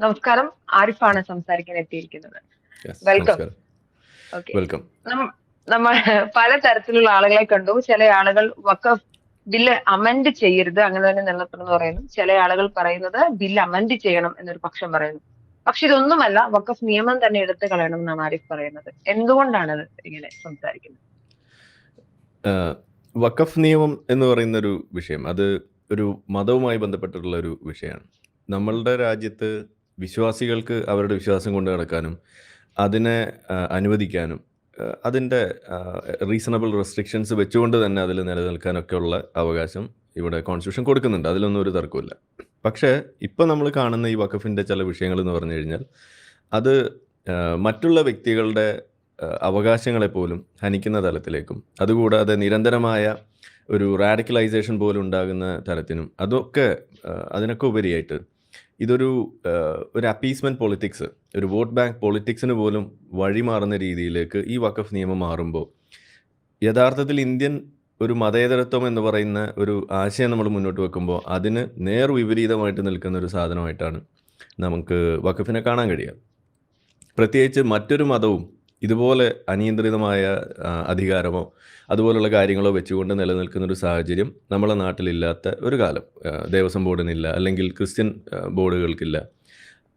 നമസ്കാരം ആരിഫാണ് സംസാരിക്കാൻ എത്തിയിരിക്കുന്നത്. വെൽക്കം. വെൽക്കം നമ്മൾ പല തരത്തിലുള്ള ആളുകളെ കണ്ടു. ചില ആളുകൾ വക്കഫ് ബില്ല് അമെൻഡ് ചെയ്യരുത് അങ്ങനെ തന്നെ നിലനിർത്തണം എന്ന് പറയുന്നു. ചില ആളുകൾ പറയുന്നത് ബില്ല് അമെൻഡ് ചെയ്യണം എന്നൊരു പക്ഷം പറയുന്നു. പക്ഷെ ഇതൊന്നുമല്ല വക്കഫ് നിയമം തന്നെ എടുത്തു കളയണം എന്നാണ് ആരിഫ് പറയുന്നത്. എന്തുകൊണ്ടാണ് അത് ഇങ്ങനെ സംസാരിക്കുന്നത്? വക്കഫ് വഖഫ് നിയമം എന്ന് പറയുന്ന ഒരു വിഷയം അത് ഒരു മതവുമായി ബന്ധപ്പെട്ടിട്ടുള്ള ഒരു വിഷയമാണ്. നമ്മളുടെ രാജ്യത്ത് വിശ്വാസികൾക്ക് അവരുടെ വിശ്വാസം കൊണ്ട് നടക്കാനും അതിനെ അനുവദിക്കാനും അതിന്റെ റീസണബിൾ റെസ്ട്രിക്ഷൻസ് വെച്ചുകൊണ്ട് തന്നെ അതിൽ നിലനിൽക്കാനൊക്കെയുള്ള അവകാശം ഇവിടെ കോൺസ്റ്റിറ്റ്യൂഷൻ കൊടുക്കുന്നുണ്ട്. അതിലൊന്നും ഒരു തർക്കമില്ല പക്ഷേ ഇപ്പം നമ്മൾ കാണുന്ന ഈ വഖഫിന്റെ ചില വിഷയങ്ങൾ എന്ന് പറഞ്ഞു കഴിഞ്ഞാൽ അത് മറ്റുള്ള വ്യക്തികളുടെ അവകാശങ്ങളെ പോലും ഹനിക്കുന്ന തലത്തിലേക്കും അതുകൂടാതെ നിരന്തരമായ ഒരു റാഡിക്കലൈസേഷൻ പോലും ഉണ്ടാകുന്ന തരത്തിനും അതൊക്കെ അതിനൊക്കെ ഉപരിയായിട്ട് ഇതൊരു ഒരു അപ്പീസ്മെന്റ് പൊളിറ്റിക്സ് ഒരു വോട്ട് ബാങ്ക് പൊളിറ്റിക്സിന് പോലും വഴിമാറുന്ന രീതിയിലേക്ക് ഈ വഖഫ് നിയമം മാറുമ്പോൾ യഥാർത്ഥത്തിൽ ഇന്ത്യൻ ഒരു മതേതരത്വം എന്ന് പറയുന്ന ഒരു ആശയം നമ്മൾ മുന്നോട്ട് വെക്കുമ്പോൾ അതിന് നേർ വിപരീതമായിട്ട് നിൽക്കുന്ന ഒരു സാധനമായിട്ടാണ് നമുക്ക് വഖഫിനെ കാണാൻ കഴിയുക. പ്രത്യേകിച്ച് മറ്റൊരു മതവും ഇതുപോലെ അനിയന്ത്രിതമായ അധികാരമോ അതുപോലുള്ള കാര്യങ്ങളോ വെച്ചുകൊണ്ട് നിലനിൽക്കുന്ന ഒരു സാഹചര്യം നമ്മളെ നാട്ടിലില്ലാത്ത ഒരു കാലം. ദേവസ്വം ബോർഡിനില്ല അല്ലെങ്കിൽ ക്രിസ്ത്യൻ ബോർഡുകൾക്കില്ല.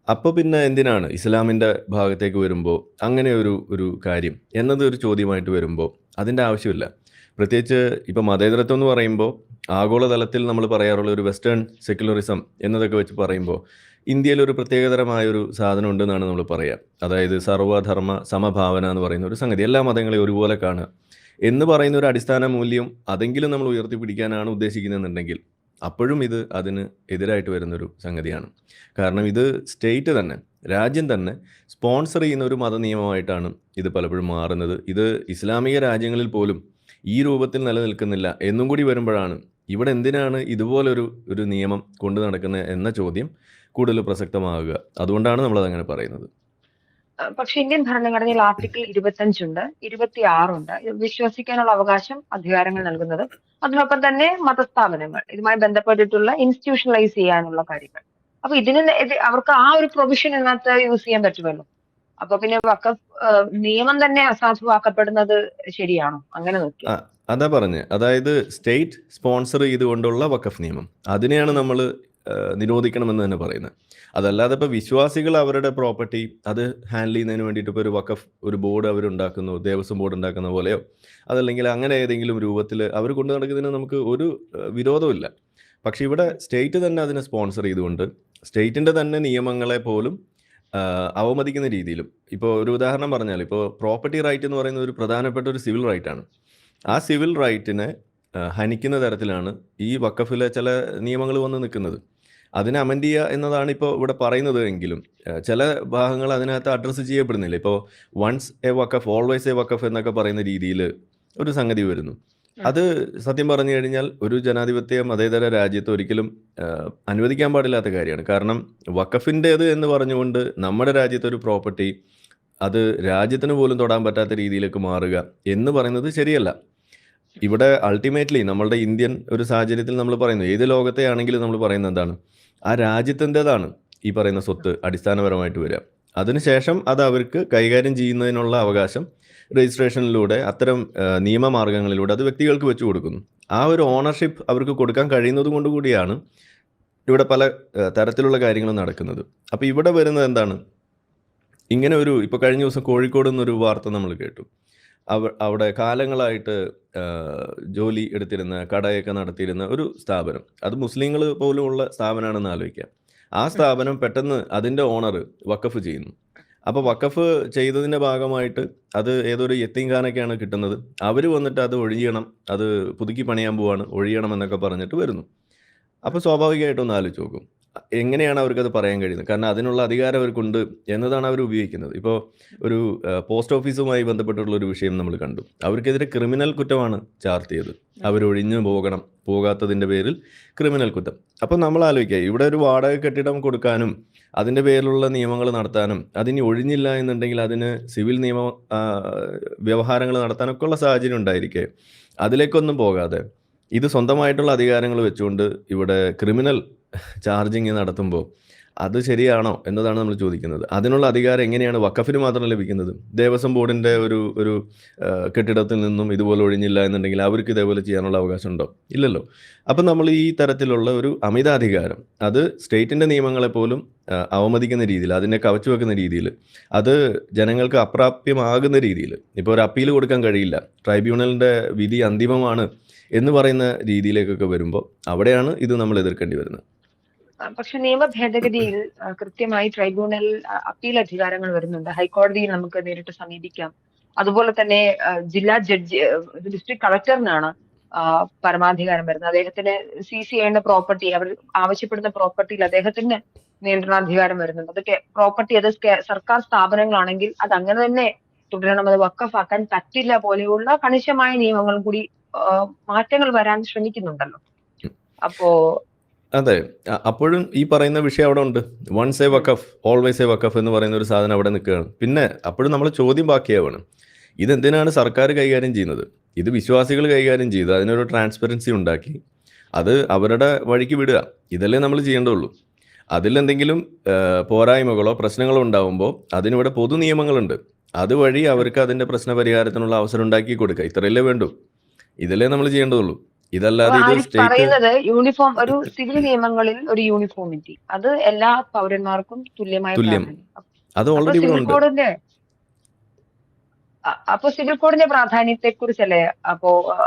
അപ്പോൾ പിന്നെ എന്തിനാണ് ഇസ്ലാമിന്റെ ഭാഗത്തേക്ക് വരുമ്പോൾ അങ്ങനെ ഒരു ഒരു കാര്യം? എന്നത് ഒരു ചോദ്യമായിട്ട് വരുമ്പോൾ അതിന്റെ ആവശ്യമില്ല. പ്രത്യേകിച്ച് ഇപ്പോൾ മതേതരത്വം എന്ന് പറയുമ്പോൾ ആഗോളതലത്തിൽ നമ്മൾ പറയാറുള്ള ഒരു വെസ്റ്റേൺ സെക്യുലറിസം എന്നതൊക്കെ വെച്ച് പറയുമ്പോൾ ഇന്ത്യയിൽ ഒരു പ്രത്യേകതരമായ ഒരു സാധനം ഉണ്ടെന്നാണ് നമ്മൾ പറയുക അതായത് സർവധർമ്മ സമഭാവന എന്ന് പറയുന്ന ഒരു സംഗതി. എല്ലാ മതങ്ങളെയും ഒരുപോലെ കാണുക. എന്ന് പറയുന്ന ഒരു അടിസ്ഥാന മൂല്യം അതെങ്കിലും നമ്മൾ ഉയർത്തിപ്പിടിക്കാനാണ് ഉദ്ദേശിക്കുന്നതെന്നുണ്ടെങ്കിൽ അപ്പോഴും ഇത് അതിന് എതിരായിട്ട് വരുന്നൊരു സംഗതിയാണ്. കാരണം ഇത് സ്റ്റേറ്റ് തന്നെ രാജ്യം തന്നെ സ്പോൺസർ ചെയ്യുന്ന ഒരു മത നിയമമായിട്ടാണ് ഇത് പലപ്പോഴും മാറുന്നത്. ഇത് ഇസ്ലാമിക രാജ്യങ്ങളിൽ പോലും ഈ രൂപത്തിൽ നിലനിൽക്കുന്നില്ല എന്നും കൂടി വരുമ്പോഴാണ് ഇവിടെ എന്തിനാണ് ഇതുപോലൊരു ഒരു നിയമം കൊണ്ടു നടക്കുന്നത് എന്ന ചോദ്യം കൂടുതൽ പ്രസക്തമാകുക. അതുകൊണ്ടാണ് നമ്മൾ അതങ്ങനെ പറയുന്നത്. പക്ഷെ ഇന്ത്യൻ ഭരണഘടനയിൽ ആർട്ടിക്കിൾ ഇരുപത്തഞ്ചുണ്ട് ഇരുപത്തി ആറുണ്ട് വിശ്വസിക്കാനുള്ള അവകാശം അധികാരങ്ങൾ നൽകുന്നത്. അതിനൊപ്പം തന്നെ മതസ്ഥാപനങ്ങൾ. ഇതുമായി ബന്ധപ്പെട്ടിട്ടുള്ള ഇൻസ്റ്റിറ്റ്യൂഷണലൈസ് ചെയ്യാനുള്ള കാര്യങ്ങൾ. അപ്പൊ ഇതിന് അവർക്ക് ആ ഒരു പ്രൊവിഷൻ ഇതിനകത്ത് യൂസ് ചെയ്യാൻ പറ്റുമല്ലോ. അപ്പൊ പിന്നെ വക്ക നിയമം തന്നെ അസാധുവാക്കപ്പെടുന്നത് ശരിയാണോ? അങ്ങനെ നോക്കി അതാ പറഞ്ഞ. അതായത് സ്റ്റേറ്റ് സ്പോൺസർ ചെയ്തുകൊണ്ടുള്ള വക്കഫ് നിയമം. അതിനെയാണ് നമ്മൾ നിരോധിക്കണമെന്ന് തന്നെ പറയുന്നത്. അതല്ലാതെ ഇപ്പോൾ വിശ്വാസികൾ അവരുടെ പ്രോപ്പർട്ടി അത് ഹാൻഡിൽ ചെയ്യുന്നതിന് വേണ്ടിയിട്ട് ഇപ്പോൾ ഒരു വക്കഫ് ഒരു ബോർഡ് അവരുണ്ടാക്കുന്നു ദേവസ്വം ബോർഡ് ഉണ്ടാക്കുന്ന പോലെയോ? അതല്ലെങ്കിൽ അങ്ങനെ ഏതെങ്കിലും രൂപത്തിൽ അവർ കൊണ്ടു നടക്കുന്നതിന് നമുക്ക് ഒരു വിരോധമില്ല പക്ഷെ ഇവിടെ സ്റ്റേറ്റ് തന്നെ അതിനെ സ്പോൺസർ ചെയ്തുകൊണ്ട് സ്റ്റേറ്റിന്റെ തന്നെ നിയമങ്ങളെ പോലും അവമതിക്കുന്ന രീതിയിലും. ഇപ്പോൾ ഒരു ഉദാഹരണം പറഞ്ഞാൽ ഇപ്പോൾ പ്രോപ്പർട്ടി റൈറ്റ് എന്ന് പറയുന്ന ഒരു പ്രധാനപ്പെട്ട ഒരു സിവിൽ റൈറ്റ് ആണ്. ആ സിവിൽ റൈറ്റിനെ ഹനിക്കുന്ന തരത്തിലാണ് ഈ വക്കഫിലെ ചില നിയമങ്ങൾ വന്ന് നിൽക്കുന്നത്. അതിനെ അമെൻഡ് ചെയ്യുക എന്നതാണ് ഇപ്പോൾ ഇവിടെ പറയുന്നത് എങ്കിലും ചില ഭാഗങ്ങൾ അതിനകത്ത് അഡ്രസ്സ് ചെയ്യപ്പെടുന്നില്ല. ഇപ്പോൾ once a waqf always a waqf എന്നൊക്കെ പറയുന്ന രീതിയിൽ ഒരു സംഗതി വരുന്നു. അത് സത്യം പറഞ്ഞു കഴിഞ്ഞാൽ ഒരു ജനാധിപത്യ മതേതര രാജ്യത്ത് ഒരിക്കലും അനുവദിക്കാൻ പാടില്ലാത്ത കാര്യമാണ്. കാരണം വക്കഫിന്റേത് എന്ന് പറഞ്ഞുകൊണ്ട് നമ്മുടെ രാജ്യത്തെ ഒരു പ്രോപ്പർട്ടി അത് രാജ്യത്തിന് പോലും തൊടാൻ പറ്റാത്ത രീതിയിലേക്ക് മാറുക എന്ന് പറയുന്നത് ശരിയല്ല. ഇവിടെ അൾട്ടിമേറ്റ്ലി നമ്മളുടെ ഇന്ത്യൻ ഒരു സാഹചര്യത്തിൽ നമ്മൾ പറയുന്നു ഏത് ലോകത്തെ ആണെങ്കിലും നമ്മൾ പറയുന്നത് എന്താണ്? ആ രാജ്യത്തിന്റെതാണ് ഈ പറയുന്ന സ്വത്ത് അടിസ്ഥാനപരമായിട്ട് വരിക. അതിനുശേഷം അത് അവർക്ക് കൈകാര്യം ചെയ്യുന്നതിനുള്ള അവകാശം രജിസ്ട്രേഷനിലൂടെ അത്തരം നിയമമാർഗങ്ങളിലൂടെ അത് വ്യക്തികൾക്ക് വെച്ചു കൊടുക്കുന്നു. ആ ഒരു ഓണർഷിപ്പ് അവർക്ക് കൊടുക്കാൻ കഴിയുന്നത് കൊണ്ട് കൂടിയാണ് ഇവിടെ പല തരത്തിലുള്ള കാര്യങ്ങളും നടക്കുന്നത്. അപ്പോൾ ഇവിടെ വരുന്നത് എന്താണ്? ഇങ്ങനെ ഒരു ഇപ്പോൾ കഴിഞ്ഞ ദിവസം കോഴിക്കോട് നിന്നൊരു വാർത്ത നമ്മൾ കേട്ടു. അവ അവിടെ കാലങ്ങളായിട്ട് ജോലി എടുത്തിരുന്ന കടയൊക്കെ നടത്തിയിരുന്ന ഒരു സ്ഥാപനം. അത് മുസ്ലിങ്ങൾ പോലുമുള്ള സ്ഥാപനമാണെന്ന് ആലോചിക്കാം ആ സ്ഥാപനം പെട്ടെന്ന് അതിന്റെ ഓണർ വക്കഫ് ചെയ്യുന്നു. അപ്പോൾ വക്കഫ് ചെയ്തതിന്റെ ഭാഗമായിട്ട് അത് ഏതൊരു യത്തീംഖാനൊക്കെയാണ് കിട്ടുന്നത്. അവർ വന്നിട്ട് അത് ഒഴിയണം. അത് പുതുക്കി പണിയാൻ പോവാണ്. ഒഴിയണം എന്നൊക്കെ പറഞ്ഞിട്ട് വരുന്നു. അപ്പോൾ സ്വാഭാവികമായിട്ടൊന്ന് ആലോചിച്ച് നോക്കും. എങ്ങനെയാണ് അവർക്കത് പറയാൻ കഴിയുന്നത്? കാരണം അതിനുള്ള അധികാരം അവർക്കുണ്ട് എന്നതാണ് അവർ ഉപയോഗിക്കുന്നത്. ഇപ്പോൾ ഒരു പോസ്റ്റ് ഓഫീസുമായി ബന്ധപ്പെട്ടുള്ള ഒരു വിഷയം നമ്മൾ കണ്ടു. അവർക്കെതിരെ ക്രിമിനൽ കുറ്റമാണ് ചാർത്തിയത്. അവരൊഴിഞ്ഞു പോകണം. പോകാത്തതിന്റെ പേരിൽ ക്രിമിനൽ കുറ്റം. അപ്പം നമ്മൾ ആലോചിക്കുക ഇവിടെ ഒരു വാടക കെട്ടിടം കൊടുക്കാനും അതിന്റെ പേരിലുള്ള നിയമങ്ങൾ നടത്താനും അതിനി ഒഴിഞ്ഞില്ല എന്നുണ്ടെങ്കിൽ അതിന് സിവിൽ നിയമ വ്യവഹാരങ്ങൾ നടത്താനൊക്കെ ഉള്ള സാഹചര്യം ഉണ്ടായിരിക്കെ. അതിലേക്കൊന്നും പോകാതെ ഇത് സ്വന്തമായിട്ടുള്ള അധികാരങ്ങൾ വെച്ചുകൊണ്ട് ഇവിടെ ക്രിമിനൽ ചാർജിങ് നടത്തുമ്പോൾ അത് ശരിയാണോ എന്നതാണ് നമ്മൾ ചോദിക്കുന്നത്. അതിനുള്ള അധികാരം എങ്ങനെയാണ് വക്കഫിന് മാത്രം ലഭിക്കുന്നത്? ദേവസ്വം ബോർഡിന്റെ ഒരു ഒരു കെട്ടിടത്തിൽ നിന്നും ഇതുപോലെ ഒഴിഞ്ഞില്ല എന്നുണ്ടെങ്കിൽ അവർക്ക് ഇതേപോലെ ചെയ്യാനുള്ള അവകാശം ഉണ്ടോ ഇല്ലല്ലോ. അപ്പം നമ്മൾ ഈ തരത്തിലുള്ള ഒരു അമിതാധികാരം അത് സ്റ്റേറ്റിന്റെ നിയമങ്ങളെ പോലും അവമതിക്കുന്ന രീതിയിൽ അതിനെ കവച്ചു വെക്കുന്ന രീതിയിൽ അത് ജനങ്ങൾക്ക് അപ്രാപ്യമാകുന്ന രീതിയിൽ ഇപ്പോൾ ഒരു അപ്പീൽ കൊടുക്കാൻ കഴിയില്ല ട്രൈബ്യൂണലിന്റെ വിധി അന്തിമമാണ് എന്ന് പറയുന്ന രീതിയിലേക്കൊക്കെ വരുമ്പോൾ അവിടെയാണ് ഇത് നമ്മൾ എതിർക്കേണ്ടി വരുന്നത്. പക്ഷെ നിയമ ഭേദഗതിയിൽ കൃത്യമായി ട്രൈബ്യൂണൽ അപ്പീൽ അധികാരങ്ങൾ വരുന്നുണ്ട്. ഹൈക്കോടതിയിൽ നമുക്ക് നേരിട്ട് സമീപിക്കാം. അതുപോലെ തന്നെ ജില്ലാ ജഡ്ജി ഡിസ്ട്രിക്ട് കളക്ടറിനാണ് പരമാധികാരം വരുന്നത്. അദ്ദേഹത്തിന് സീസ് ചെയ്യേണ്ട പ്രോപ്പർട്ടി അവർ ആവശ്യപ്പെടുന്ന പ്രോപ്പർട്ടിയിൽ അദ്ദേഹത്തിന് നിയന്ത്രണാധികാരം വരുന്നുണ്ട്. അതൊക്കെ പ്രോപ്പർട്ടി അത് സർക്കാർ സ്ഥാപനങ്ങളാണെങ്കിൽ അത് അങ്ങനെ തന്നെ തുടരണം. അത് വക്കഫാക്കാൻ പറ്റില്ല പോലെയുള്ള കണിശമായ നിയമങ്ങളും കൂടി മാറ്റങ്ങൾ വരാൻ ശ്രമിക്കുന്നുണ്ടല്ലോ. അപ്പോ അതെ. അപ്പോഴും ഈ പറയുന്ന വിഷയം അവിടെ ഉണ്ട്. Once a waqf always a waqf എന്ന് പറയുന്ന ഒരു സാധനം അവിടെ നിൽക്കുകയാണ്. പിന്നെ അപ്പോഴും നമ്മൾ ചോദ്യം ബാക്കിയാവാണ്. ഇതെന്തിനാണ് സർക്കാർ കൈകാര്യം ചെയ്യുന്നത്? ഇത് വിശ്വാസികൾ കൈകാര്യം ചെയ്ത്. അതിനൊരു ട്രാൻസ്പെറൻസി ഉണ്ടാക്കി. അത് അവരുടെ വഴിക്ക് വിടുക. ഇതല്ലേ നമ്മൾ ചെയ്യേണ്ടതുള്ളൂ അതിലെന്തെങ്കിലും പോരായ്മകളോ പ്രശ്നങ്ങളോ ഉണ്ടാവുമ്പോൾ അതിനിവിടെ പൊതു നിയമങ്ങളുണ്ട്. അതുവഴി അവർക്ക് അതിന്റെ പ്രശ്നപരിഹാരത്തിനുള്ള അവസരം ഉണ്ടാക്കി കൊടുക്കുക. ഇത്രയല്ലേ വേണ്ടൂ. ഇതല്ലേ നമ്മൾ ചെയ്യേണ്ടതുള്ളൂ പറയുന്നത് യൂണിഫോം ഒരു സിവിൽ നിയമങ്ങളിൽ ഒരു യൂണിഫോമിറ്റി അത് എല്ലാ പൗരന്മാർക്കും തുല്യമായ തുല്യം. അത് ഓൾറെഡി സിവിൽ കോഡിന്റെ അപ്പൊ സിവിൽ കോഡിന്റെ പ്രാധാന്യത്തെ കുറിച്ചല്ലേ അപ്പോ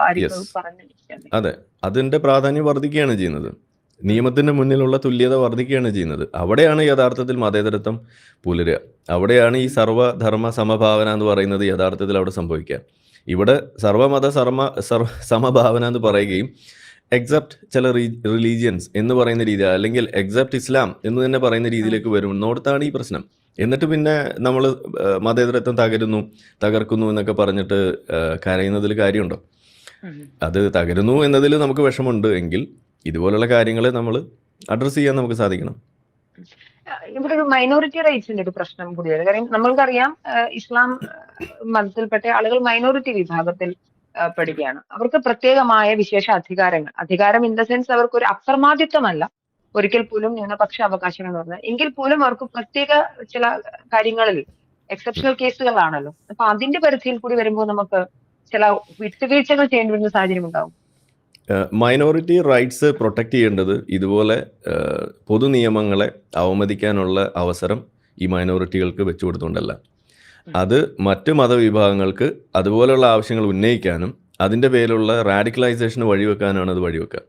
അതെ. അതിന്റെ പ്രാധാന്യം വർദ്ധിക്കുകയാണ് ചെയ്യുന്നത്. നിയമത്തിന്റെ മുന്നിലുള്ള തുല്യത വർദ്ധിക്കുകയാണ് ചെയ്യുന്നത്. അവിടെയാണ് യഥാർത്ഥത്തിൽ മതേതരത്വം പുലരുക. അവിടെയാണ് ഈ സർവധർമ്മ സമഭാവന എന്ന് പറയുന്നത് യഥാർത്ഥത്തിൽ അവിടെ സംഭവിക്കുക. ഇവിടെ സർവമത സർമ സർവ സമഭാവന എന്ന് പറയുകയും എക്സെപ്റ്റ് ചില റിലീജിയൻസ് എന്ന് പറയുന്ന രീതി അല്ലെങ്കിൽ എക്സെപ്റ്റ് ഇസ്ലാം എന്ന് തന്നെ പറയുന്ന രീതിയിലേക്ക് വരുന്നോടത്താണ് ഈ പ്രശ്നം. എന്നിട്ട് പിന്നെ നമ്മൾ മതേതരത്വം തകരുന്നു തകർക്കുന്നു എന്നൊക്കെ പറഞ്ഞിട്ട് കരയുന്നതിൽ കാര്യമുണ്ടോ? അത് തകരുന്നു എന്നതിൽ നമുക്ക് വിഷമമുണ്ട് എങ്കിൽ ഇതുപോലുള്ള കാര്യങ്ങളെ നമ്മൾ അഡ്രസ്സ് ചെയ്യാൻ നമുക്ക് സാധിക്കണം. ഇവിടെ ഒരു മൈനോറിറ്റി റൈറ്റ്സിന്റെ ഒരു പ്രശ്നം കൂടിയാണ്. കാര്യം നമ്മൾക്കറിയാം ഇസ്ലാം മതത്തിൽപ്പെട്ട ആളുകൾ മൈനോറിറ്റി വിഭാഗത്തിൽ പെടുകയാണ്. അവർക്ക് പ്രത്യേകമായ വിശേഷ അധികാരങ്ങൾ. അധികാരം ഇൻ ദ സെൻസ് അവർക്ക് ഒരു അപ്രമാദിത്വമല്ല. ഒരിക്കൽ പോലും ന്യൂനപക്ഷ അവകാശങ്ങൾ എന്ന് പറഞ്ഞാൽ. എങ്കിൽ പോലും അവർക്ക് പ്രത്യേക ചില കാര്യങ്ങളിൽ എക്സെപ്ഷണൽ കേസുകളാണല്ലോ അപ്പൊ അതിന്റെ പരിധിയിൽ കൂടി വരുമ്പോൾ നമുക്ക് ചില വിട്ടുവീഴ്ചകൾ ചെയ്യേണ്ടി വരുന്ന സാഹചര്യം ഉണ്ടാവും. മൈനോറിറ്റി റൈറ്റ്സ് പ്രൊട്ടക്റ്റ് ചെയ്യേണ്ടത് ഇതുപോലെ പൊതു നിയമങ്ങളെ അവമതിക്കാനുള്ള അവസരം ഈ മൈനോറിറ്റികൾക്ക് വെച്ചു കൊടുത്തുകൊണ്ടല്ല. അത് മറ്റ് മതവിഭാഗങ്ങൾക്ക് അതുപോലെയുള്ള ആവശ്യങ്ങൾ ഉന്നയിക്കാനും അതിന്റെ പേരിലുള്ള റാഡിക്കലൈസേഷന് വഴിവെക്കാനാണ് അത് വഴിവെക്കുക.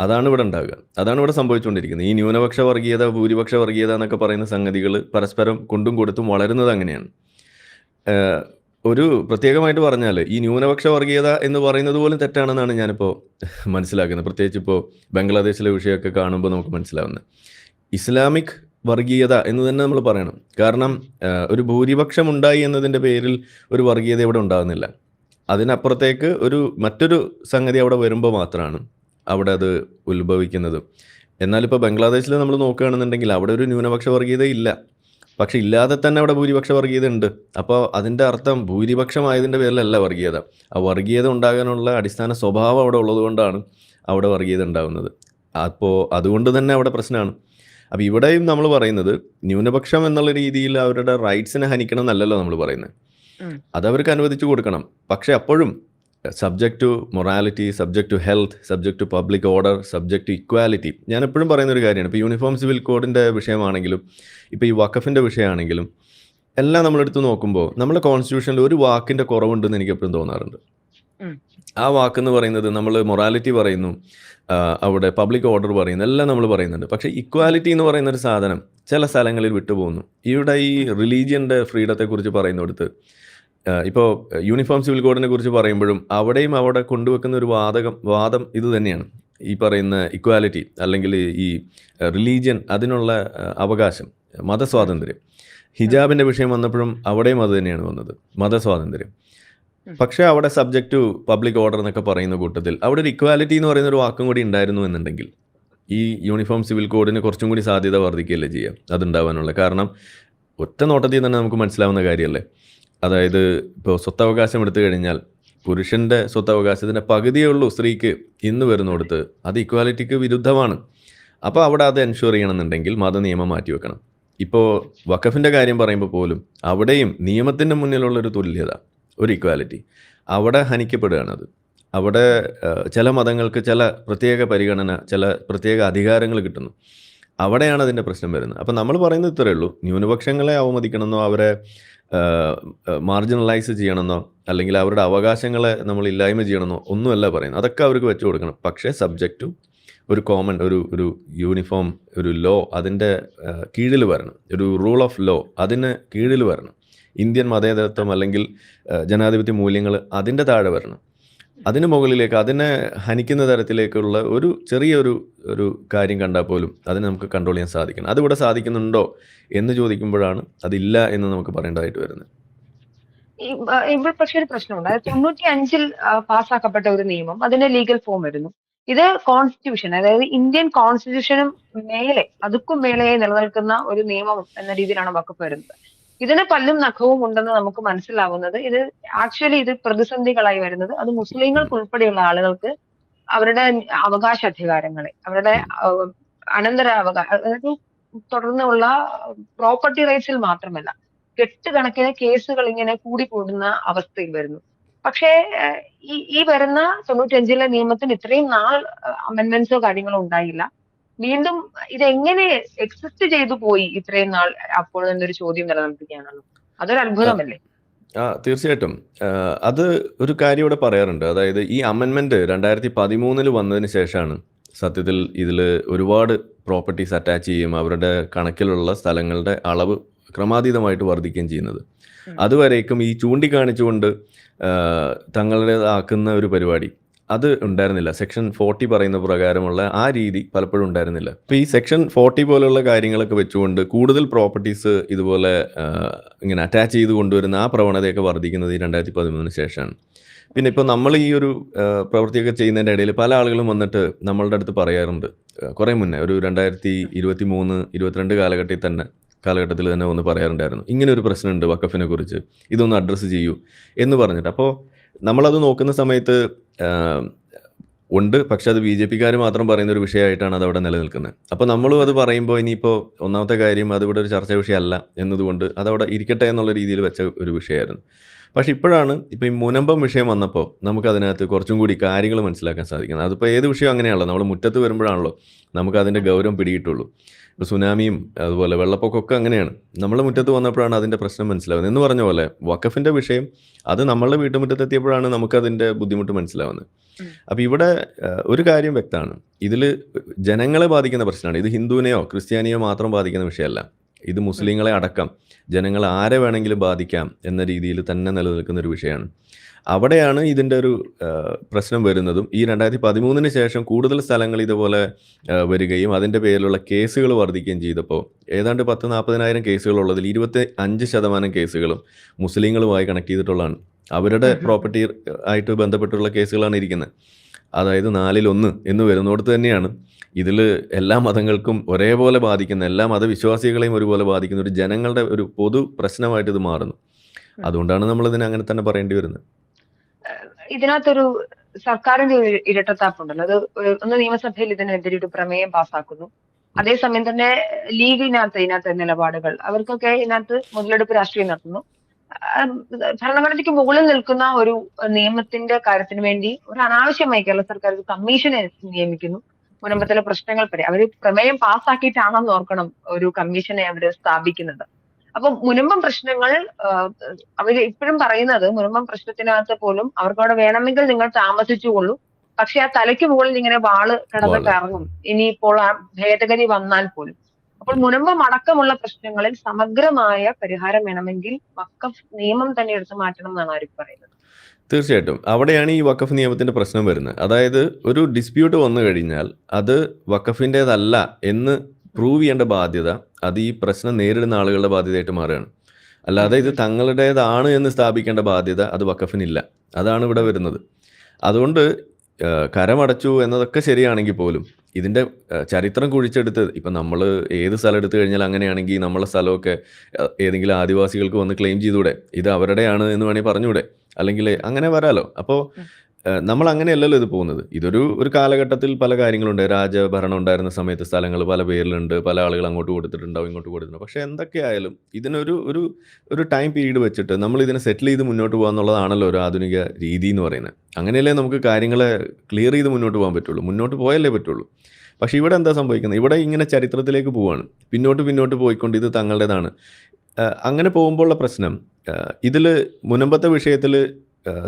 അതാണ് ഇവിടെ ഉണ്ടാകുക അതാണ് ഇവിടെ സംഭവിച്ചുകൊണ്ടിരിക്കുന്നത്. ഈ ന്യൂനപക്ഷ വർഗീയത ഭൂരിപക്ഷ വർഗീയത എന്നൊക്കെ പറയുന്ന സംഗതികൾ പരസ്പരം കൊണ്ടും കൊടുത്തും വളരുന്നത് അങ്ങനെയാണ്. ഒരു പ്രത്യേകമായിട്ട് പറഞ്ഞാൽ ഈ ന്യൂനപക്ഷ വർഗീയത എന്ന് പറയുന്നത് പോലും തെറ്റാണെന്നാണ് ഞാനിപ്പോൾ മനസ്സിലാക്കുന്നത്. പ്രത്യേകിച്ച് ഇപ്പോൾ ബംഗ്ലാദേശിലെ വിഷയമൊക്കെ കാണുമ്പോൾ നമുക്ക് മനസ്സിലാവുന്നത്. ഇസ്ലാമിക് വർഗീയത എന്ന് തന്നെ നമ്മൾ പറയണം. കാരണം ഒരു ഭൂരിപക്ഷം ഉണ്ടായി എന്നതിന്റെ പേരിൽ ഒരു വർഗീയത ഇവിടെ ഉണ്ടാകുന്നില്ല. അതിനപ്പുറത്തേക്ക് ഒരു മറ്റൊരു സംഗതി അവിടെ വരുമ്പോൾ മാത്രമാണ് അവിടെ അത് ഉത്ഭവിക്കുന്നത്. എന്നാലിപ്പോൾ ബംഗ്ലാദേശിൽ നമ്മൾ നോക്കുകയാണെന്നുണ്ടെങ്കിൽ അവിടെ ഒരു ന്യൂനപക്ഷ വർഗീയത ഇല്ല. പക്ഷെ ഇല്ലാതെ തന്നെ അവിടെ ഭൂരിപക്ഷ വർഗീയത ഉണ്ട് അപ്പോൾ അതിന്റെ അർത്ഥം ഭൂരിപക്ഷമായതിന്റെ പേരിലല്ല വർഗീയത. ആ വർഗീയത ഉണ്ടാകാനുള്ള അടിസ്ഥാന സ്വഭാവം അവിടെ ഉള്ളതുകൊണ്ടാണ് അവിടെ വർഗീയത ഉണ്ടാകുന്നത്. അപ്പോൾ അതുകൊണ്ട് തന്നെ അവിടെ പ്രശ്നമാണ്. അപ്പോൾ ഇവിടെയും നമ്മൾ പറയുന്നത് ന്യൂനപക്ഷം എന്നുള്ള രീതിയിൽ അവരുടെ റൈറ്റ്സിനെ ഹനിക്കണം എന്നല്ലല്ലോ നമ്മൾ പറയുന്നത്. അതവർക്ക് അനുവദിച്ചു കൊടുക്കണം. പക്ഷെ അപ്പോഴും subject to morality subject to health subject to public order subject to equality ഞാൻ എപ്പോഴും പറയുന്ന ഒരു കാര്യമാണ്. ഇപ്പോൾ യൂണിഫോം സിവിൽ കോഡിന്റെ വിഷയമാണെങ്കിലും ഇപ്പോൾ ഈ വഖഫിന്റെ വിഷയമാണെങ്കിലും എല്ലാം നമ്മളെടുത്ത് നോക്കുമ്പോൾ നമ്മുടെ കോൺസ്റ്റിറ്റ്യൂഷനിൽ ഒരു വാക്കിന്റെ കുറവുണ്ടെന്ന് എനിക്ക് എപ്പോഴും തോന്നാറുണ്ട്. ആ ആ വാക്കെന്ന് പറയുന്നത് നമ്മൾ മൊറാലിറ്റി പറയുന്നു അവിടെ പബ്ലിക് ഓർഡർ പറയുന്നു എല്ലാം നമ്മൾ പറയുന്നുണ്ട്. പക്ഷേ ഇക്വാലിറ്റി എന്ന് പറയുന്ന ഒരു സാധനം ചില സ്ഥലങ്ങളിൽ വിട്ടുപോകുന്നു. ഇവിടെ ഈ റിലീജിയന്റെ ഫ്രീഡത്തെക്കുറിച്ച് പറയുന്നിടത്ത് ഇപ്പോൾ യൂണിഫോം സിവിൽ കോഡിനെ കുറിച്ച് പറയുമ്പോഴും അവിടെയും അവിടെ കൊണ്ടുവെക്കുന്ന ഒരു വാദകം വാദം ഇത് തന്നെയാണ്. ഈ പറയുന്ന ഇക്വാലിറ്റി അല്ലെങ്കിൽ ഈ റിലീജിയൻ അതിനുള്ള അവകാശം മതസ്വാതന്ത്ര്യം. ഹിജാബിന്റെ വിഷയം വന്നപ്പോഴും അവിടെയും അത് തന്നെയാണ് വന്നത് മതസ്വാതന്ത്ര്യം. പക്ഷേ അവിടെ സബ്ജക്റ്റ് ടു പബ്ലിക് ഓർഡർ എന്നൊക്കെ പറയുന്ന കൂട്ടത്തിൽ അവിടെ ഒരു ഇക്വാലിറ്റി എന്ന് പറയുന്ന ഒരു വാക്കും കൂടി ഉണ്ടായിരുന്നു എന്നുണ്ടെങ്കിൽ ഈ യൂണിഫോം സിവിൽ കോഡിന് കുറച്ചും കൂടി സാധ്യത വർദ്ധിക്കുകയല്ലേ ചെയ്യുക അതുണ്ടാവാനുള്ള. കാരണം ഒറ്റ നോട്ടത്തിൽ തന്നെ നമുക്ക് മനസ്സിലാവുന്ന കാര്യമല്ലേ? അതായത് ഇപ്പോൾ സ്വത്തവകാശം എടുത്തു കഴിഞ്ഞാൽ പുരുഷന്റെ സ്വത്തവകാശത്തിന്റെ പകുതിയേ ഉള്ളൂ സ്ത്രീക്ക് ഇന്ന് വരുന്നിടത്ത്. അത് ഇക്വാലിറ്റിക്ക് വിരുദ്ധമാണ്. അപ്പോൾ അവിടെ അത് എൻഷുർ ചെയ്യണമെന്നുണ്ടെങ്കിൽ മതനിയമം മാറ്റിവെക്കണം ഇപ്പോൾ വഖഫിന്റെ കാര്യം പറയുമ്പോൾ പോലും അവിടെയും നിയമത്തിന്റെ മുന്നിലുള്ളൊരു തുല്യത ഒരു ഇക്വാലിറ്റി അവിടെ ഹനിക്കപ്പെടുകയാണ് അത്. അവിടെ ചില മതങ്ങൾക്ക് ചില പ്രത്യേക പരിഗണന ചില പ്രത്യേക അധികാരങ്ങൾ കിട്ടുന്നു. അവിടെയാണ് അതിന്റെ പ്രശ്നം വരുന്നത്. അപ്പം നമ്മൾ പറയുന്നത് ഇത്രയേ ഉള്ളൂ. ന്യൂനപക്ഷങ്ങളെ അവമതിക്കണമെന്നോ അവരെ മാർജിനലൈസ് ചെയ്യണമെന്നോ അല്ലെങ്കിൽ അവരുടെ അവകാശങ്ങളെ നമ്മൾ ഇല്ലായ്മ ചെയ്യണമെന്നോ ഒന്നുമല്ല പറയുന്നത്. അതൊക്കെ അവർക്ക് വെച്ചു കൊടുക്കണം. പക്ഷേ സബ്ജക്റ്റ് ടു ഒരു കോമൺ ഒരു ഒരു യൂണിഫോം ഒരു ലോ അതിന്റെ കീഴിൽ വരണം. ഒരു റൂൾ ഓഫ് ലോ അതിന് കീഴിൽ വരണം. ഇന്ത്യൻ മതേതരത്വം അല്ലെങ്കിൽ ജനാധിപത്യ മൂല്യങ്ങൾ അതിന്റെ താഴെ വരണം. അതിന് മുകളിലേക്ക് അതിനെ ഹനിക്കുന്ന തരത്തിലേക്കുള്ള ഒരു ചെറിയൊരു ഒരു കാര്യം കണ്ടാൽ പോലും അതിനെ നമുക്ക് കൺട്രോൾ ചെയ്യാൻ സാധിക്കണം. അതിവിടെ സാധിക്കുന്നുണ്ടോ എന്ന് ചോദിക്കുമ്പോഴാണ് അതില്ല എന്ന് നമുക്ക് പറയേണ്ടതായിട്ട് വരുന്നത്. ഇവിടെ പക്ഷെ ഒരു പ്രശ്നമുണ്ട്. അതായത് തൊണ്ണൂറ്റി അഞ്ചിൽ പാസ്സാക്കപ്പെട്ട ഒരു നിയമം അതിന്റെ ലീഗൽ ഫോം വരുന്നു. ഇത് കോൺസ്റ്റിറ്റ്യൂഷൻ അതായത് ഇന്ത്യൻ കോൺസ്റ്റിറ്റ്യൂഷനും മേലെ അതുക്കും മേലെയായി നിലനിൽക്കുന്ന ഒരു നിയമം എന്ന രീതിയിലാണ് വകുപ്പ് വരുന്നത്. ഇതിന് പല്ലും നഖവും ഉണ്ടെന്ന് നമുക്ക് മനസ്സിലാവുന്നത്. ഇത് ആക്ച്വലി ഇത് പ്രതിസന്ധികളായി വരുന്നത്. അത് മുസ്ലിങ്ങൾക്ക് ഉൾപ്പെടെയുള്ള ആളുകൾക്ക് അവരുടെ അവകാശാധികാരങ്ങളെ അവരുടെ അഹ്, അനന്തര അവകാശ അതായത് തുടർന്നുള്ള പ്രോപ്പർട്ടി റൈറ്റ്സിൽ മാത്രമല്ല കെട്ടുകണക്കിന് കേസുകൾ ഇങ്ങനെ കൂടിക്കൂടുന്ന അവസ്ഥയിൽ വരുന്നു. പക്ഷേ ഈ ഈ വരുന്ന തൊണ്ണൂറ്റഞ്ചിലെ നിയമത്തിന് ഇത്രയും നാൾ അമെന്മെന്റ്സോ കാര്യങ്ങളോ ഉണ്ടായില്ല. വീണ്ടും ഇതെങ്ങനെ എക്സിസ്റ്റ് ചെയ്തു പോയി ഇത്രയും നാൾ അപ്പോൾ എന്നൊരു ചോദ്യം നിലനിൽക്കുകയാണല്ലോ അതൊരു അത്ഭുതമല്ലേ? ആ തീർച്ചയായിട്ടും. അത് ഒരു കാര്യം ഇവിടെ പറയാറുണ്ട്. അതായത് ഈ അമെൻമെന്റ് രണ്ടായിരത്തി പതിമൂന്നിൽ വന്നതിന് ശേഷമാണ് സത്യത്തിൽ ഇതിൽ ഒരുപാട് പ്രോപ്പർട്ടീസ് അറ്റാച്ച് ചെയ്യും അവരുടെ കണക്കിലുള്ള സ്ഥലങ്ങളുടെ അളവ് ക്രമാതീതമായിട്ട് വർദ്ധിക്കുകയും ചെയ്യുന്നത്. അതുവരേക്കും ഈ ചൂണ്ടിക്കാണിച്ചുകൊണ്ട് തങ്ങളുടേതാക്കുന്ന ഒരു പരിപാടി അത് ഉണ്ടായിരുന്നില്ല. സെക്ഷൻ ഫോർട്ടി പറയുന്ന പ്രകാരമുള്ള ആ രീതി പലപ്പോഴും ഉണ്ടായിരുന്നില്ല. അപ്പോൾ ഈ സെക്ഷൻ ഫോർട്ടി പോലുള്ള കാര്യങ്ങളൊക്കെ വെച്ചുകൊണ്ട് കൂടുതൽ പ്രോപ്പർട്ടീസ് ഇതുപോലെ ഇങ്ങനെ അറ്റാച്ച് ചെയ്ത് കൊണ്ടുവരുന്ന ആ പ്രവണതയൊക്കെ വർദ്ധിക്കുന്നത് ഈ രണ്ടായിരത്തി പതിമൂന്നിന് ശേഷമാണ്. പിന്നെ ഇപ്പോൾ നമ്മൾ ഈ ഒരു പ്രവൃത്തിയൊക്കെ ചെയ്യുന്നതിന്റെ ഇടയിൽ പല ആളുകളും വന്നിട്ട് നമ്മളുടെ അടുത്ത് പറയാറുണ്ട്. കുറേ മുന്നേ ഒരു രണ്ടായിരത്തി ഇരുപത്തി മൂന്ന് ഇരുപത്തിരണ്ട് കാലഘട്ടത്തിൽ തന്നെ കാലഘട്ടത്തിൽ തന്നെ ഒന്ന് പറയാറുണ്ടായിരുന്നു. ഇങ്ങനെ ഒരു പ്രശ്നമുണ്ട് വക്കഫിനെ കുറിച്ച്. ഇതൊന്ന് അഡ്രസ്സ് ചെയ്യൂ എന്ന് പറഞ്ഞിട്ട്. അപ്പോൾ നമ്മളത് നോക്കുന്ന സമയത്ത് ഉണ്ട്. പക്ഷെ അത് ബി ജെ പിക്കാർ മാത്രം പറയുന്ന ഒരു വിഷയമായിട്ടാണ് അത് അവിടെ നിലനിൽക്കുന്നത്. അപ്പോൾ നമ്മളും അത് പറയുമ്പോൾ ഇനിയിപ്പോൾ ഒന്നാമത്തെ കാര്യം അത് ഇവിടെ ഒരു ചർച്ചാ വിഷയമല്ല എന്നതുകൊണ്ട് അതവിടെ ഇരിക്കട്ടെ എന്നുള്ള രീതിയിൽ വെച്ച ഒരു വിഷയമായിരുന്നു. പക്ഷെ ഇപ്പോഴാണ് ഇപ്പോൾ ഈ മുനമ്പം വിഷയം വന്നപ്പോൾ നമുക്ക് അതിനകത്ത് കുറച്ചും കൂടി കാര്യങ്ങൾ മനസ്സിലാക്കാൻ സാധിക്കുന്നത്. അതിപ്പോൾ ഏത് വിഷയം അങ്ങനെയാണല്ലോ? നമ്മൾ മുറ്റത്ത് വരുമ്പോഴാണല്ലോ നമുക്ക് അതിന്റെ ഗൗരവം പിടിയിട്ടുള്ളൂ. സുനാമിയും അതുപോലെ വെള്ളപ്പൊക്കമൊക്കെ അങ്ങനെയാണ്. നമ്മളെ മുറ്റത്ത് വന്നപ്പോഴാണ് അതിന്റെ പ്രശ്നം മനസ്സിലാവുന്നത്. എന്ന് പറഞ്ഞ പോലെ വക്കഫിന്റെ വിഷയം അത് നമ്മളുടെ വീട്ടുമുറ്റത്ത് എത്തിയപ്പോഴാണ് നമുക്കതിന്റെ ബുദ്ധിമുട്ട് മനസ്സിലാവുന്നത്. അപ്പോൾ ഇവിടെ ഒരു കാര്യം വ്യക്തമാണ്. ഇതിൽ ജനങ്ങളെ ബാധിക്കുന്ന പ്രശ്നമാണ്. ഇത് ഹിന്ദുവിനെയോ ക്രിസ്ത്യാനിയോ മാത്രം ബാധിക്കുന്ന വിഷയമല്ല. ഇത് മുസ്ലിങ്ങളെ അടക്കം ജനങ്ങൾ ആരെ വേണമെങ്കിലും ബാധിക്കാം എന്ന രീതിയിൽ തന്നെ നിലനിൽക്കുന്ന ഒരു വിഷയമാണ്. അവിടെയാണ് ഇതിന്റെ ഒരു പ്രശ്നം വരുന്നതും. ഈ രണ്ടായിരത്തി പതിമൂന്നിന് ശേഷം കൂടുതൽ സ്ഥലങ്ങൾ ഇതുപോലെ വരികയും അതിന്റെ പേരിലുള്ള കേസുകൾ വർദ്ധിക്കുകയും ചെയ്തപ്പോൾ ഏതാണ്ട് പത്ത് നാൽപ്പതിനായിരം കേസുകളുള്ളതിൽ ഇരുപത്തി അഞ്ച് ശതമാനം കേസുകളും മുസ്ലിങ്ങളുമായി കണക്ട് ചെയ്തിട്ടുള്ളതാണ്. അവരുടെ പ്രോപ്പർട്ടി ആയിട്ട് ബന്ധപ്പെട്ടുള്ള കേസുകളാണ് ഇരിക്കുന്നത്. അതായത് നാലിലൊന്ന് എന്ന് വരുന്നിടത്ത് തന്നെയാണ്. ഇതിൽ എല്ലാ മതങ്ങൾക്കും ഒരേപോലെ ബാധിക്കുന്ന എല്ലാ മതവിശ്വാസികളെയും ഒരുപോലെ ബാധിക്കുന്ന ഒരു ജനങ്ങളുടെ ഒരു പൊതു പ്രശ്നമായിട്ട് ഇത് മാറുന്നു. അതുകൊണ്ടാണ് നമ്മൾ ഇതിനെ അങ്ങനെ തന്നെ പറയേണ്ടി വരുന്നത്. ഇതിനകത്തൊരു സർക്കാരിന്റെ ഒരു ഇരട്ടത്താപ്പുണ്ടല്ലോ. അത് ഒന്ന് നിയമസഭയിൽ ഇതിനെതിരെ ഒരു പ്രമേയം പാസ്സാക്കുന്നു. അതേസമയം തന്നെ ലീഗിനകത്ത് ഇതിനകത്ത് നിലപാടുകൾ അവർക്കൊക്കെ ഇതിനകത്ത് മുതലെടുപ്പ് രാഷ്ട്രീയം നടത്തുന്നു. ഭരണഘടനയ്ക്ക് മുകളിൽ നിൽക്കുന്ന ഒരു നിയമത്തിന്റെ കാര്യത്തിന് വേണ്ടി ഒരു അനാവശ്യമായി കേരള സർക്കാർ ഒരു കമ്മീഷനെ നിയമിക്കുന്നു. മുനമ്പത്തിലെ പ്രശ്നങ്ങൾ പരി അവർ പ്രമേയം പാസ്സാക്കിയിട്ടാണെന്ന് ഓർക്കണം ഒരു കമ്മീഷനെ അവർ സ്ഥാപിക്കുന്നത്. അപ്പൊ മുനമ്പം പ്രശ്നങ്ങൾ അവർ ഇപ്പോഴും പറയുന്നത് മുനമ്പം പ്രശ്നത്തിനകത്ത് പോലും അവർക്കവിടെ വേണമെങ്കിൽ നിങ്ങൾ താമസിച്ചുകൊള്ളൂ. പക്ഷെ ആ തലയ്ക്ക് മുകളിൽ ഇങ്ങനെ വാൾ കിടന്നിട്ട് കറങ്ങും ഇറങ്ങും. ഇനിയിപ്പോൾ ആ ഭേദഗതി വന്നാൽ പോലും. അപ്പോൾ മുനമ്പം അടക്കമുള്ള പ്രശ്നങ്ങളിൽ സമഗ്രമായ പരിഹാരം വേണമെങ്കിൽ വക്കഫ് നിയമം തന്നെ എടുത്തു മാറ്റണം എന്നാണ് അവർ പറയുന്നത്. തീർച്ചയായിട്ടും. അവിടെയാണ് ഈ വക്കഫ് നിയമത്തിന്റെ പ്രശ്നം വരുന്നത്. അതായത് ഒരു ഡിസ്പ്യൂട്ട് വന്നു കഴിഞ്ഞാൽ അത് വക്കഫിന്റെതല്ല എന്ന് പ്രൂവ് ചെയ്യേണ്ട ബാധ്യത അത് ഈ പ്രശ്നം നേരിടുന്ന ആളുകളുടെ ബാധ്യതയായിട്ട് മാറുകയാണ്. അല്ലാതെ ഇത് തങ്ങളുടേതാണ് എന്ന് സ്ഥാപിക്കേണ്ട ബാധ്യത അത് വക്കഫിനില്ല അതാണ് ഇവിടെ വരുന്നത്. അതുകൊണ്ട് കരമടച്ചു എന്നതൊക്കെ ശരിയാണെങ്കിൽ പോലും ഇതിന്റെ ചരിത്രം കുഴിച്ചെടുത്ത് ഇപ്പം നമ്മൾ ഏത് സ്ഥലം എടുത്തു കഴിഞ്ഞാൽ അങ്ങനെയാണെങ്കിൽ നമ്മളെ സ്ഥലമൊക്കെ ഏതെങ്കിലും ആദിവാസികൾക്ക് വന്ന് ക്ലെയിം ചെയ്തൂടെ? ഇത് അവരുടെയാണ് എന്ന് വേണമെങ്കിൽ പറഞ്ഞൂടെ? അല്ലെങ്കിൽ അങ്ങനെ വരാലോ? അപ്പോൾ നമ്മൾ അങ്ങനെയല്ലല്ലോ ഇത് പോകുന്നത്. ഇതൊരു ഒരു കാലഘട്ടത്തിൽ പല കാര്യങ്ങളുണ്ട്. രാജഭരണം ഉണ്ടായിരുന്ന സമയത്ത് സ്ഥലങ്ങൾ പല പേരിലുണ്ട്. പല ആളുകൾ അങ്ങോട്ട് കൊടുത്തിട്ടുണ്ടാവും ഇങ്ങോട്ട് കൊടുത്തിട്ടുണ്ട് പക്ഷെ എന്തൊക്കെയായാലും ഇതിനൊരു ഒരു ഒരു ടൈം പീരീഡ് വെച്ചിട്ട് നമ്മൾ ഇതിനെ സെറ്റിൽ ചെയ്ത് മുന്നോട്ട് പോകുക എന്നുള്ളതാണല്ലോ ഒരു ആധുനിക രീതി എന്ന് പറയുന്നത്. അങ്ങനെയല്ലേ നമുക്ക് കാര്യങ്ങളെ ക്ലിയർ ചെയ്ത് മുന്നോട്ട് പോകാൻ പറ്റുള്ളൂ. മുന്നോട്ട് പോയല്ലേ പറ്റുള്ളൂ. പക്ഷേ ഇവിടെ എന്താ സംഭവിക്കുന്നത്? ഇവിടെ ഇങ്ങനെ ചരിത്രത്തിലേക്ക് പോവാണ്. പിന്നോട്ട് പിന്നോട്ട് പോയിക്കൊണ്ട് ഇത് തങ്ങളുടേതാണ്. അങ്ങനെ പോകുമ്പോഴുള്ള പ്രശ്നം ഇതിൽ മുനമ്പത്തെ വിഷയത്തിൽ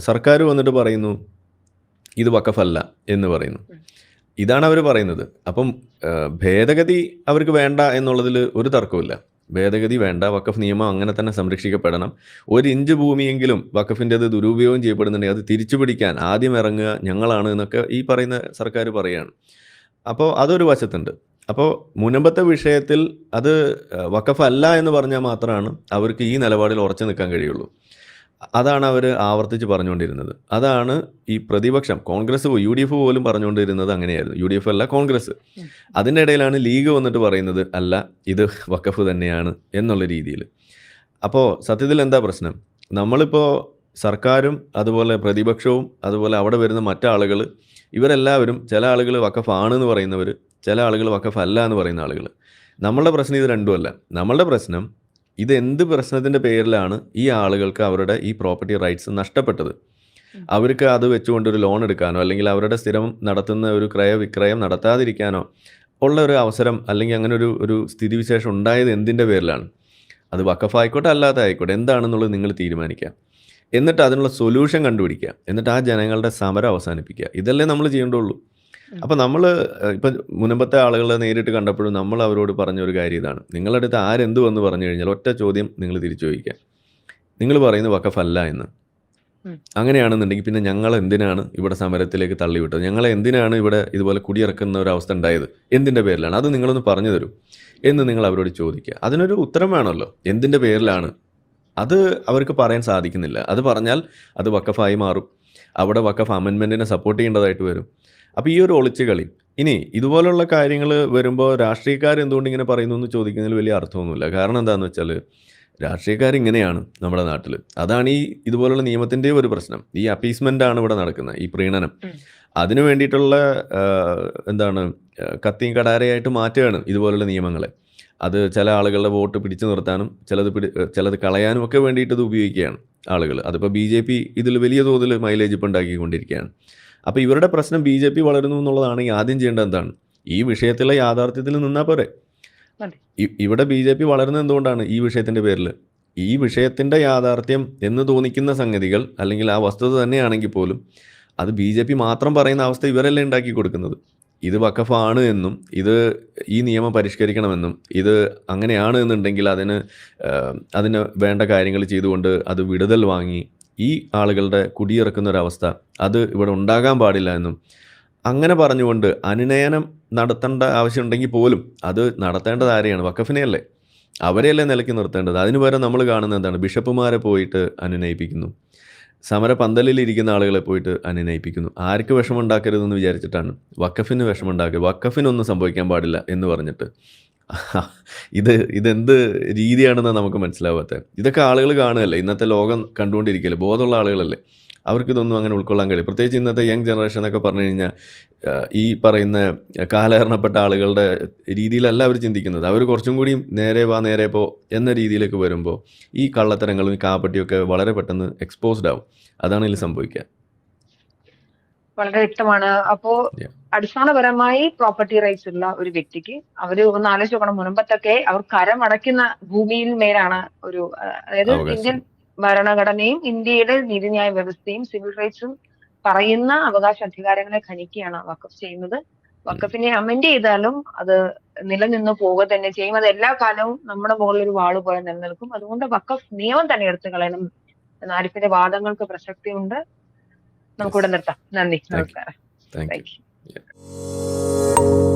സർക്കാർ വന്നിട്ട് പറയുന്നു ഇത് വക്കഫല്ല എന്ന് പറയുന്നു. ഇതാണ് അവർ പറയുന്നത്. അപ്പം ഭേദഗതി അവർക്ക് വേണ്ട എന്നുള്ളതിൽ ഒരു തർക്കമില്ല ഭേദഗതി വേണ്ട വക്കഫ് നിയമം അങ്ങനെ തന്നെ സംരക്ഷിക്കപ്പെടണം. ഒരു ഇഞ്ച് ഭൂമിയെങ്കിലും വക്കഫിന്റെത് ദുരുപയോഗം ചെയ്യപ്പെടുന്നുണ്ടെങ്കിൽ അത് തിരിച്ചു പിടിക്കാൻ ആദ്യം ഇറങ്ങുക ഞങ്ങളാണ് എന്നൊക്കെ ഈ പറയുന്ന സർക്കാർ പറയുകയാണ്. അപ്പോൾ അതൊരു വശത്തുണ്ട്. അപ്പോൾ മുനമ്പത്തെ വിഷയത്തിൽ അത് വക്കഫല്ല എന്ന് പറഞ്ഞാൽ മാത്രമാണ് അവർക്ക് ഈ നിലപാടിൽ ഉറച്ചു നിൽക്കാൻ കഴിയുള്ളൂ. അതാണ് അവർ ആവർത്തിച്ച് പറഞ്ഞുകൊണ്ടിരുന്നത്. അതാണ് ഈ പ്രതിപക്ഷം കോൺഗ്രസ് യു ഡി എഫ് പോലും പറഞ്ഞുകൊണ്ടിരുന്നത് അങ്ങനെയായിരുന്നു. യു ഡി എഫ് അല്ല കോൺഗ്രസ്. അതിന്റെ ഇടയിലാണ് ലീഗ് വന്നിട്ട് പറയുന്നത് അല്ല ഇത് വഖഫ് തന്നെയാണ് എന്നുള്ള രീതിയിൽ അപ്പോൾ സത്യത്തിൽ എന്താ പ്രശ്നം? നമ്മളിപ്പോൾ സർക്കാരും അതുപോലെ പ്രതിപക്ഷവും അതുപോലെ അവിടെ വരുന്ന മറ്റാളുകൾ ഇവരെല്ലാവരും ചില ആളുകൾ വഖഫ് എന്ന് പറയുന്നവർ ചില ആളുകൾ വഖഫ് അല്ല എന്ന് പറയുന്ന ആളുകൾ നമ്മളുടെ പ്രശ്നം ഇത് രണ്ടുമല്ല. നമ്മളുടെ പ്രശ്നം ഇത് എന്ത് പ്രശ്നത്തിന്റെ പേരിലാണ് ഈ ആളുകൾക്ക് അവരുടെ ഈ പ്രോപ്പർട്ടി റൈറ്റ്സ് നഷ്ടപ്പെട്ടത്? അവർക്ക് അത് വെച്ചുകൊണ്ട് ഒരു ലോൺ എടുക്കാനോ അല്ലെങ്കിൽ അവരുടെ സ്ഥിരം നടത്തുന്ന ഒരു ക്രയവിക്രയം നടത്താതിരിക്കാനോ ഉള്ള ഒരു അവസരം അല്ലെങ്കിൽ അങ്ങനെ ഒരു ഒരു സ്ഥിതിവിശേഷം ഉണ്ടായത് എന്തിന്റെ പേരിലാണ്? അത് വക്കഫ് ആയിക്കോട്ടെ അല്ലാത്ത ആയിക്കോട്ടെ എന്താണെന്നുള്ളത് നിങ്ങൾ തീരുമാനിക്കുക. എന്നിട്ട് അതിനുള്ള സൊല്യൂഷൻ കണ്ടുപിടിക്കുക. എന്നിട്ട് ആ ജനങ്ങളുടെ സമരം അവസാനിപ്പിക്കുക. ഇതല്ലേ നമ്മൾ ചെയ്യേണ്ടുള്ളൂ. അപ്പോൾ നമ്മൾ ഇപ്പം മുൻപത്തെ ആളുകളെ നേരിട്ട് കണ്ടപ്പോഴും നമ്മൾ അവരോട് പറഞ്ഞ ഒരു കാര്യം ഇതാണ്. നിങ്ങളുടെ അടുത്ത് ആരെന്തു വന്ന് പറഞ്ഞു കഴിഞ്ഞാൽ ഒറ്റ ചോദ്യം നിങ്ങൾ തിരിച്ചു ചോദിക്കുക. നിങ്ങൾ പറയുന്നത് വക്കഫല്ല എന്ന്. അങ്ങനെയാണെന്നുണ്ടെങ്കിൽ പിന്നെ ഞങ്ങൾ എന്തിനാണ് ഇവിടെ സമരത്തിലേക്ക് തള്ളിവിട്ടത്? ഞങ്ങളെ എന്തിനാണ് ഇവിടെ ഇതുപോലെ കുടിയിറക്കുന്ന ഒരു അവസ്ഥ ഉണ്ടായത്? എന്തിന്റെ പേരിലാണ്? അത് നിങ്ങളൊന്ന് പറഞ്ഞു തരൂ എന്ന് നിങ്ങൾ അവരോട് ചോദിക്കുക. അതിനൊരു ഉത്തരം വേണമല്ലോ. എന്തിന്റെ പേരിലാണ്? അത് അവർക്ക് പറയാൻ സാധിക്കുന്നില്ല. അത് പറഞ്ഞാൽ അത് വക്കഫായി മാറും. അവിടെ വക്കഫ് അമെൻമെന്റിനെ സപ്പോർട്ട് ചെയ്യേണ്ടതായിട്ട് വരും. അപ്പോൾ ഈ ഒരു ഒളിച്ചു കളി ഇനി ഇതുപോലുള്ള കാര്യങ്ങൾ വരുമ്പോൾ രാഷ്ട്രീയക്കാർ എന്തുകൊണ്ട് ഇങ്ങനെ പറയുന്നു എന്ന് ചോദിക്കുന്നതിൽ വലിയ അർത്ഥമൊന്നുമില്ല. കാരണം എന്താണെന്ന് വെച്ചാൽ രാഷ്ട്രീയക്കാർ ഇങ്ങനെയാണ് നമ്മുടെ നാട്ടിൽ അതാണ് ഈ ഇതുപോലുള്ള നിയമത്തിന്റെ ഒരു പ്രശ്നം. ഈ അപ്പീസ്മെന്റ് ആണ് ഇവിടെ നടക്കുന്നത് ഈ പ്രീണനം. അതിനു വേണ്ടിയിട്ടുള്ള എന്താണ് കത്തിയും കടാരയായിട്ട് മാറ്റുകയാണ് ഇതുപോലുള്ള നിയമങ്ങളെ. അത് ചില ആളുകളുടെ വോട്ട് പിടിച്ചു നിർത്താനും ചിലത് പിടി ചിലത് കളയാനും ഒക്കെ വേണ്ടിയിട്ട് ഇത് ഉപയോഗിക്കുകയാണ് ആളുകൾ അതിപ്പോൾ ബി ജെ പി ഇതിൽ വലിയ തോതിൽ മൈലേജ് ഇപ്പം ഉണ്ടാക്കിക്കൊണ്ടിരിക്കുകയാണ്. അപ്പോൾ ഇവരുടെ പ്രശ്നം ബി ജെ പി വളരുന്നു എന്നുള്ളതാണെങ്കിൽ ആദ്യം ചെയ്യേണ്ടത് എന്താണ്? ഈ വിഷയത്തിലെ യാഥാർത്ഥ്യത്തിൽ നിന്നാൽ പോരെ. ഇവിടെ ബി ജെ പി വളരുന്നത് എന്തുകൊണ്ടാണ് ഈ വിഷയത്തിന്റെ പേരിൽ ഈ വിഷയത്തിന്റെ യാഥാർത്ഥ്യം എന്ന് തോന്നിക്കുന്ന സംഗതികൾ അല്ലെങ്കിൽ ആ വസ്തുത തന്നെയാണെങ്കിൽ പോലും അത് ബി ജെ പി മാത്രം പറയുന്ന അവസ്ഥ ഇവരല്ലേ ഉണ്ടാക്കി കൊടുക്കുന്നത്? ഇത് വക്കഫാണ് എന്നും ഇത് ഈ നിയമം പരിഷ്കരിക്കണമെന്നും ഇത് അങ്ങനെയാണ് എന്നുണ്ടെങ്കിൽ അതിന് അതിന് വേണ്ട കാര്യങ്ങൾ ചെയ്തുകൊണ്ട് അത് വിടുതൽ വാങ്ങി ഈ ആളുകളുടെ കുടിയിറക്കുന്ന ഒരവസ്ഥ അത് ഇവിടെ ഉണ്ടാകാൻ പാടില്ല എന്നും. അങ്ങനെ പറഞ്ഞുകൊണ്ട് അനുനയനം നടത്തേണ്ട ആവശ്യമുണ്ടെങ്കിൽ പോലും അത് നടത്തേണ്ടത് ആരെയാണ്? വക്കഫിനെയല്ലേ അവരെയല്ലേ നിലയ്ക്ക് നിർത്തേണ്ടത്? അതിന് പകരം നമ്മൾ കാണുന്നത് എന്താണ്? ബിഷപ്പുമാരെ പോയിട്ട് അനുനയിപ്പിക്കുന്നു. സമര പന്തലിൽ ഇരിക്കുന്ന ആളുകളെ പോയിട്ട് അനുനയിപ്പിക്കുന്നു. ആർക്ക് വിഷമമുണ്ടാക്കരുതെന്ന് വിചാരിച്ചിട്ടാണ് വക്കഫിന് വിഷമമുണ്ടാക്കരുത് വക്കഫിനൊന്നും സംഭവിക്കാൻ പാടില്ല എന്ന് പറഞ്ഞിട്ട്. ഇത് ഇതെന്ത് രീതിയാണെന്ന് നമുക്ക് മനസ്സിലാവാത്തത് ഇതൊക്കെ ആളുകൾ കാണുകയല്ലേ? ഇന്നത്തെ ലോകം കണ്ടുകൊണ്ടിരിക്കുകയല്ലേ? ബോധമുള്ള ആളുകളല്ലേ? അവർക്കിതൊന്നും അങ്ങനെ ഉൾക്കൊള്ളാൻ കഴിയും പ്രത്യേകിച്ച് ഇന്നത്തെ യങ് ജനറേഷൻ എന്നൊക്കെ പറഞ്ഞു കഴിഞ്ഞാൽ ഈ പറയുന്ന കാലഹരണപ്പെട്ട ആളുകളുടെ രീതിയിലല്ല അവർ ചിന്തിക്കുന്നത്. അവർ കുറച്ചും കൂടി നേരെ വാ നേരെ പോ എന്ന രീതിയിലേക്ക് വരുമ്പോൾ ഈ കള്ളത്തരങ്ങളും ഈ കാപ്പട്ടിയൊക്കെ വളരെ പെട്ടെന്ന് എക്സ്പോസ്ഡ് ആവും. അതാണ് ഇതിൽ സംഭവിക്കുക. വളരെ വ്യക്തമാണ്. അപ്പോ Yeah. അടിസ്ഥാനപരമായി പ്രോപ്പർട്ടി റൈറ്റ്സ് ഉള്ള ഒരു വ്യക്തിക്ക് അവർ ഒന്ന് ആലോചിച്ച് നോക്കണം. മുൻപത്തൊക്കെ അവർ കരമടയ്ക്കുന്ന ഭൂമിയിൽ മേലാണ് ഒരു അതായത് ഇന്ത്യൻ ഭരണഘടനയും ഇന്ത്യയുടെ നീതിന്യായ വ്യവസ്ഥയും സിവിൽ റൈറ്റ്സും പറയുന്ന അവകാശ അധികാരങ്ങളെ ഖനിക്കുകയാണ് വക്കഫ് ചെയ്യുന്നത്. വക്കഫിനെ അമെൻഡ് ചെയ്താലും അത് നിലനിന്ന് പോവുക തന്നെ ചെയ്യും. അത് എല്ലാ കാലവും നമ്മുടെ മുകളിൽ ഒരു വാൾ പോലെ നിലനിൽക്കും. അതുകൊണ്ട് വക്കഫ് നിയമം തന്നെ എടുത്തു കളയണം എന്ന ആരിഫിന്റെ വാദങ്ങൾക്ക് പ്രസക്തിയുണ്ട്. നമുക്കിവിടെ നിർത്താം. നന്ദി. നമസ്കാരം. Thank you thank you